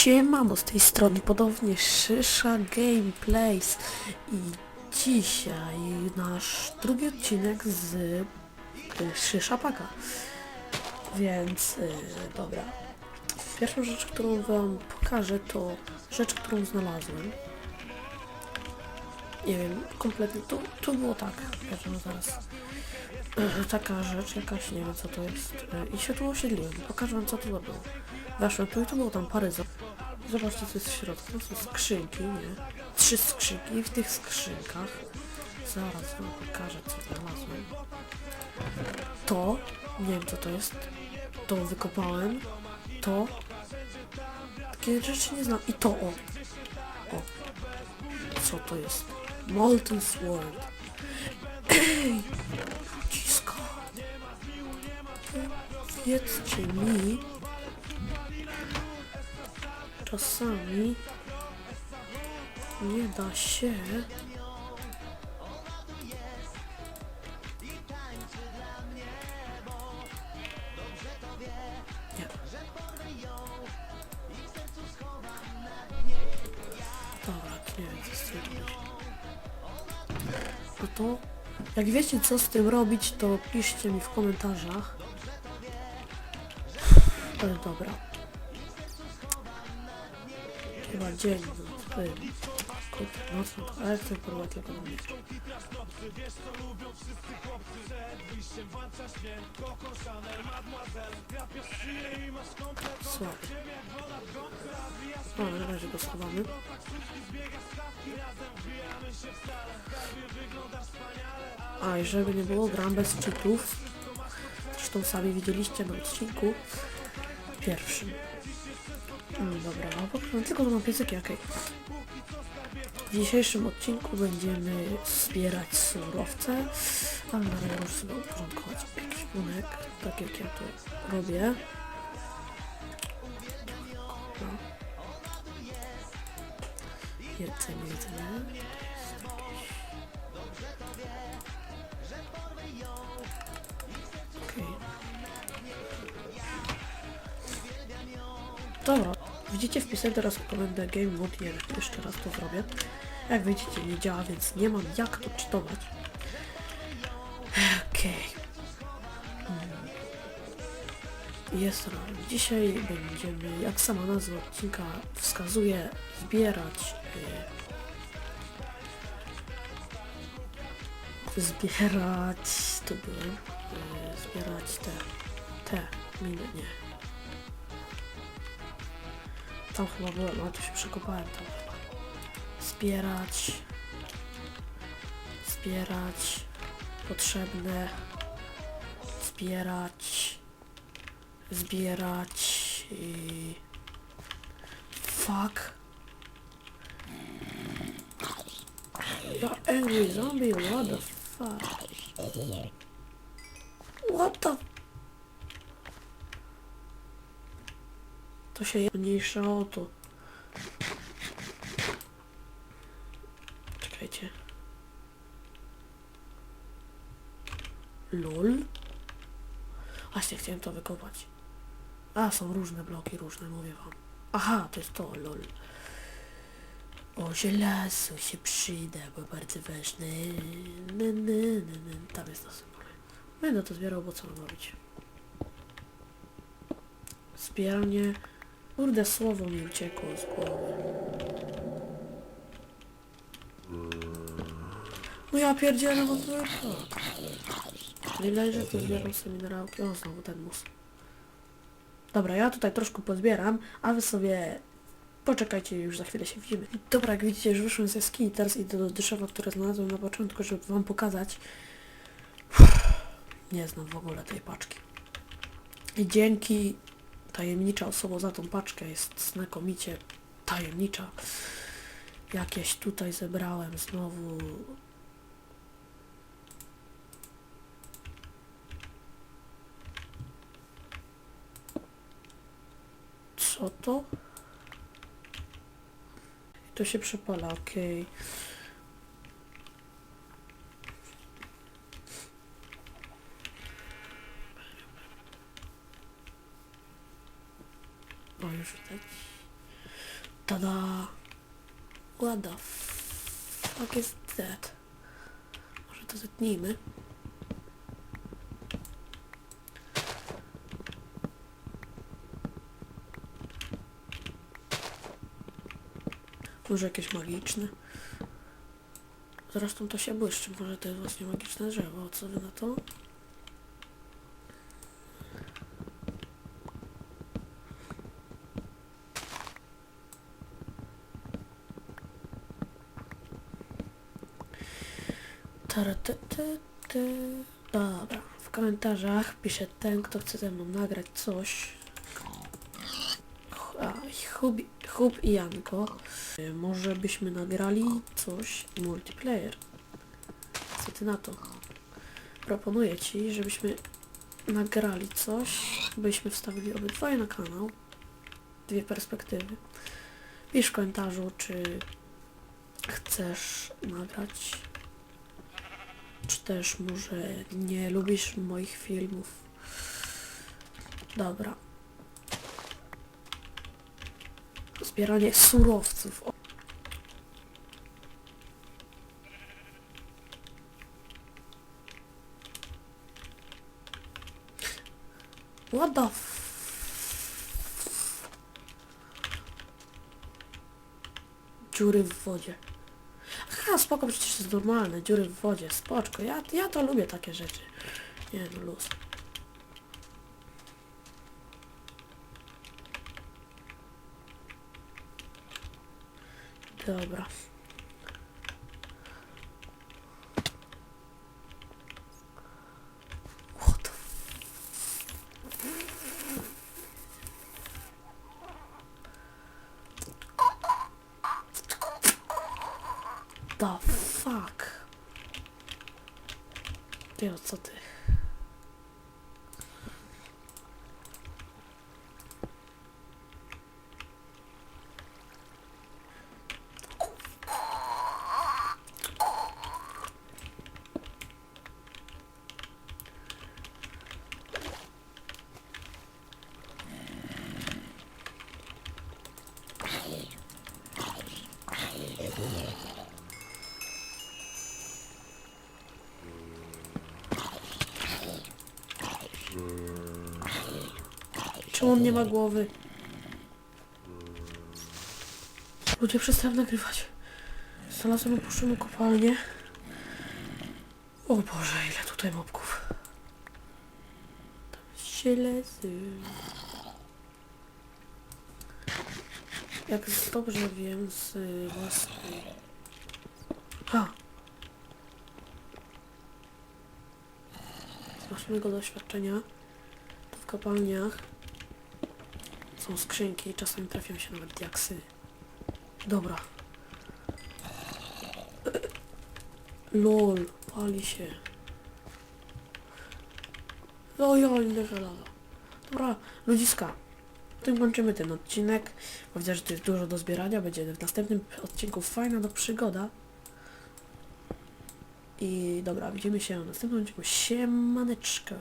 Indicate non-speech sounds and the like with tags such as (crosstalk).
Siemamo z tej strony podobnie Szysza Gameplays i dzisiaj nasz drugi odcinek z y, Szysza Paka. Więc y, dobra. Pierwszą rzecz, którą wam pokażę to rzecz, którą znalazłem. Nie wiem, kompletnie, tu, tu było tak, wiadomo zaraz. (clears throat) Taka rzecz, jakaś, nie wiem co to jest. E, I się tu osiedliłem. Pokażę wam co tu było. Weszłem tu i tu było tam parę. Zobaczcie co jest w środku. To są skrzynki, nie? Trzy skrzynki i w tych skrzynkach zaraz wam pokażę co znalazłem. To, nie wiem co to jest. To wykopałem. To. Takie rzeczy nie znam. I to o. O. Co to jest? Molten Sword. Ej! Cisko. Powiedzcie mi, czasami nie da się nie. Dobra, nie wiem co to jak wiecie co z tym robić, to piszcie mi w komentarzach. Ale dobra. Chyba dzień, ty. Kurde, nocno ale chcę porwać tylko do mnie. Słaby. No, na razie go schowamy. A i żeby nie było, gram bez cheatów. Zresztą sami widzieliście na odcinku pierwszym. Mm, dobra, prostu tylko to mam piecyki, okej. W dzisiejszym odcinku będziemy zbierać surowce, ale na razie już sobie uporządkować ekwipunek, tak jak ja to robię. No. Jedzenie, jedzenie. Dobra, widzicie wpisałem teraz komendę Game Mode 1. Jeszcze raz to zrobię. Jak widzicie nie działa, więc nie mam jak to czytować. Okej. Mm. Jest rano. Dzisiaj będziemy, jak sama nazwa odcinka wskazuje, zbierać y, zbierać tu byłem y, zbierać te te miny, nie tam chyba byłem, ale tu się przekopałem tam chyba. Zbierać. Zbierać. Potrzebne. Zbierać. Zbierać. I... Fuck. Ja angry zombie, what the fuck? What the To się mniejsza o to. Czekajcie. LOL? Właśnie chciałem to wykopać. A, są różne bloki, różne, mówię wam. Aha, to jest to, lol. O, żelazo się przyda, bo bardzo ważne. Ny, ny, ny, ny. Tam jest na symbole. Będę to zbierał, bo co mam robić? Zbieranie... Kurde, słowo mi uciekło z głowy. No ja pierdzielę, bo to Nie wydaje, że to zbieram sobie minerałki. O, znowu ten mus. Dobra, ja tutaj troszkę pozbieram, a wy sobie poczekajcie, już za chwilę się widzimy. Dobra, jak widzicie, już wyszłem ze jaskini, teraz idę do drzewa, które znalazłem na początku, żeby wam pokazać. Nie znam w ogóle tej paczki. I dzięki tajemnicza osoba za tą paczkę jest znakomicie tajemnicza. Jakieś tutaj zebrałem znowu. Co to? To się przepala, okej. O, już widać. Tada! What the fuck is that? Może to zetnijmy. Może jakieś magiczne? Zresztą to się błyszczy, może to jest właśnie magiczne drzewo, co wy na to? Dobra, w komentarzach pisze ten, kto chce ze mną nagrać coś. Hub, Hub i Janko. Y, Może byśmy nagrali coś multiplayer. Co ty na to? Proponuję ci, żebyśmy nagrali coś, byśmy wstawili obydwoje na kanał. Dwie perspektywy. Pisz w komentarzu, czy chcesz nagrać czy też może nie lubisz moich filmów? Dobra. Zbieranie surowców. What the f... Dziury w wodzie. Aha, spoko, przecież jest normalne, dziury w wodzie, spoczko, ja, ja to lubię takie rzeczy. Nie no, luz. Dobra. The fuck? Ty, co ty? Czemu on nie ma głowy? Ludzie, przestałem nagrywać. Znalazłem opuszczoną kopalnię. O Boże, ile tutaj mobków. Tam ślezy. Jak dobrze wiem z własnej... Ha! Z własnego doświadczenia to w kopalniach są skrzynki i czasami trafią się nawet diaksy. Dobra. LOL, pali się. Lojalne żelazo. Dobra, ludziska. Tym kończymy ten odcinek. Bo że tu jest dużo do zbierania. Będzie w następnym odcinku fajna do przygoda. I dobra, widzimy się w następnym odcinku. Siemaneczko.